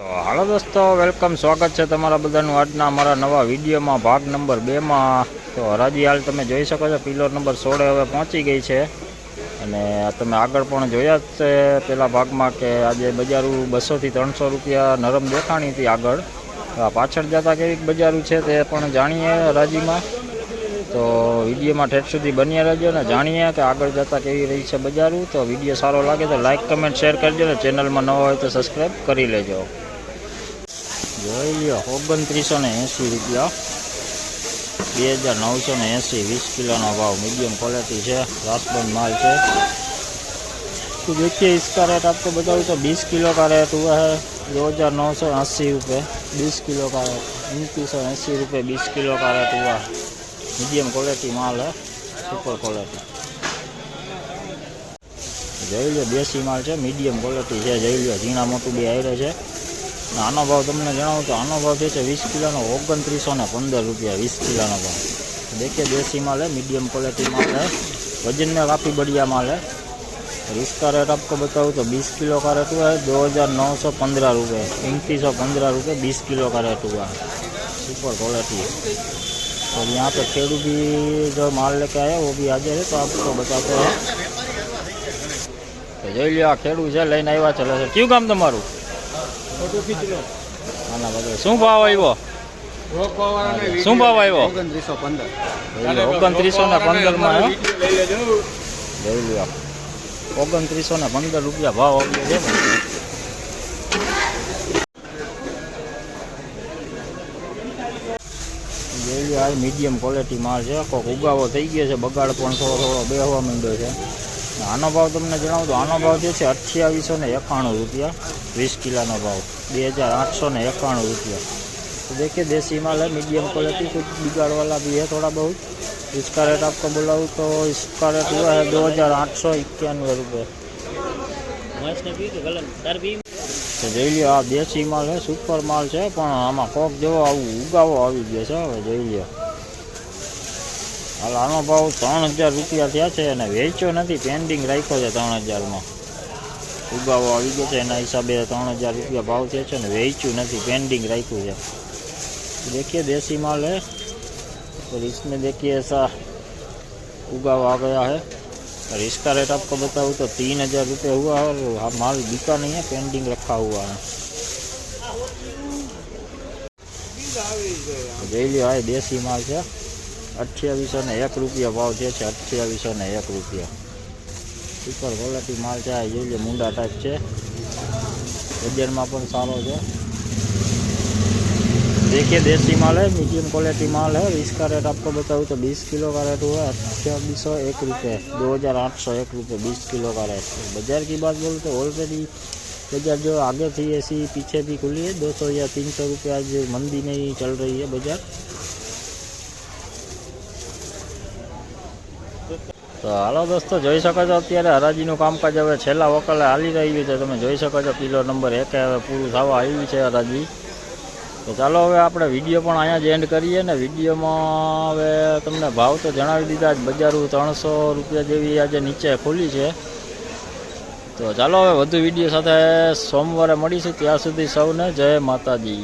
હાલો દોસ્તો વેલકમ સ્વાગત છે તમારા બધાનું આજના અમારા નવા વિડીયોમાં ભાગ નંબર બેમાં તો હરાજી હાલ તમે જોઈ શકો છો પિલર નંબર સોળે હવે પહોંચી ગઈ છે અને તમે આગળ પણ જોયા જ છે પેલા ભાગમાં કે આજે બજારું બસોથી ત્રણસો રૂપિયા નરમ દેખાણી હતી આગળ પાછળ જતા કેવી બજારું છે તે પણ જાણીએ હરાજીમાં તો વિડીયોમાં ઠેઠ સુધી બન્યા રહેજો અને જાણીએ કે આગળ જતાં કેવી રહી છે બજારું તો વિડીયો સારો લાગે તો લાઇક કમેન્ટ શેર કરજો ને ચેનલમાં ન હોય તો સબસ્ક્રાઈબ કરી લેજો यो ₹2380 2980 20 किलो નો ભાવ મિડિયમ ક્વોલિટી છે રાજપૂત માલ છે તો દેખીએ ઇસકા રેટ આપકો બતાઉ તો 20 કિલો કા રતવા ₹2980 20 કિલો કા ₹2880 20 કિલો કા રતવા મિડિયમ ક્વોલિટી માલ છે સુપર ક્વોલિટી જય જો બેસી માલ છે મિડિયમ ક્વોલિટી છે જય જો જીણા મોટો ભી આઈ રહ્યો છે આનો ભાવ તમને જાણો તો આનો ભાવ છે 20 કિલોનો 2915 રૂપિયા 20 કિલોનો બ દેકે દેશી માલ હે મિડિયમ ક્વોલિટી માં હે વજન મે રાખી બઢિયા માલ હે રીસ્ટર રેટ આપકો બતાઉ તો 20 કિલો કરે તો 2915 રૂપિયા 3115 રૂપિયા 20 કિલો કરે તો આ સુપર ક્વોલિટી તો અહીંયા પર ખેડુ ભી જો માલ लेके आया वो भी आ गए तो आपको बताते हैं तो જોઈ લો ખેડુ જે લઈને આવ્યા છે ક્યું કામ તમારું ફોટો ખીચી લો આના બગડે શું ભાવ આવ્યો શું ભાવ આવ્યો ઓગણત્રીસો પંદર ઓગણત્રીસો ને પંદર માં લઈ લ્યો ઓગણત્રીસો ને પંદર રૂપિયા ભાવ આવ્યો છે મીડિયમ ક્વોલિટી માલ છે કોઈક ઉગાવો થઈ ગયો છે બગાડ પણ થોડો થોડો બેહવા માંડ્યો છે આનો ભાવ તમને જણાવું તો આનો ભાવ જે છે 2891 રૂપિયા 20 કિલોનો ભાવ 2891 રૂપિયા તો દેખીએ દેશી માલ હે મિડિયમ ક્વોલિટી છે બગારવાલા ભી હે થોડા બહુત જે ક レート આપકો બોલાઉ તો સ્કેલટ ہوا હે 2891 રૂપિયા વસ્તવિક ગલત દર ભી તો જોઈ લે આપ દેશી માલ હે સુપર માલ છે પણ આમાં કોક દેવો આ ઉગાવો આવી ગયો છે જોઈ લે हाल आव तजार रुपया थे वेचो नहीं पेन्डिंग राखो तरह हज़ार में उगा हिसाबे तरह हज़ार रुपया भाव थे वेचू नहीं पेन्डिंग राख्य है देखिए देशी माल है और इसमें देखिए ऐसा उगावा गया है और इसका रेट आपको बताऊँ तो तीन हज़ार रुपये हुआ और माल बिका नहीं है पेंडिंग रखा हुआ है है देसी माल से અઠ્યાવીસોને એક રૂપિયા ભાવ જે છે અઠ્યાવીસોને ने एक रुपया सुपर માલ माल આ જોઈએ મુંડા टाइप है वजन में सारो है देखिए देसी माल है मीडियम क्वालिटी माल है इसका रेट आपको बताऊँ तो 20 किलो का रेट हुआ अट्ठाईस सौ एक रुपये दो हज़ार आठ सौ एक रुपये बीस किलो का रेट बाज़ार की बात बोलूँ तो ऑलरेडी बाज़ार जो आगे थी ऐसी पीछे भी खुली है दो सौ या तीन सौ रुपये आज मंदी में ही चल रही है बाज़ार તો હાલો દોસ્તો જોઈ શકો છો અત્યારે હરાજીનું કામકાજ હવે છેલ્લા વકલે હાલી રહ્યું છે તમે જોઈ શકો છો પિલો નંબર એક હવે પૂરું થવા આવ્યું છે હરાજી તો ચાલો હવે આપણે વિડીયો પણ અહીંયા જ એન્ડ કરીએ ને વિડીયોમાં હવે તમને ભાવ તો જણાવી દીધા જ બજારું ત્રણસો રૂપિયા જેવી આજે નીચે ખોલી છે તો ચાલો હવે વધુ વિડીયો સાથે સોમવારે મળીશું ત્યાં સુધી સૌને જય માતાજી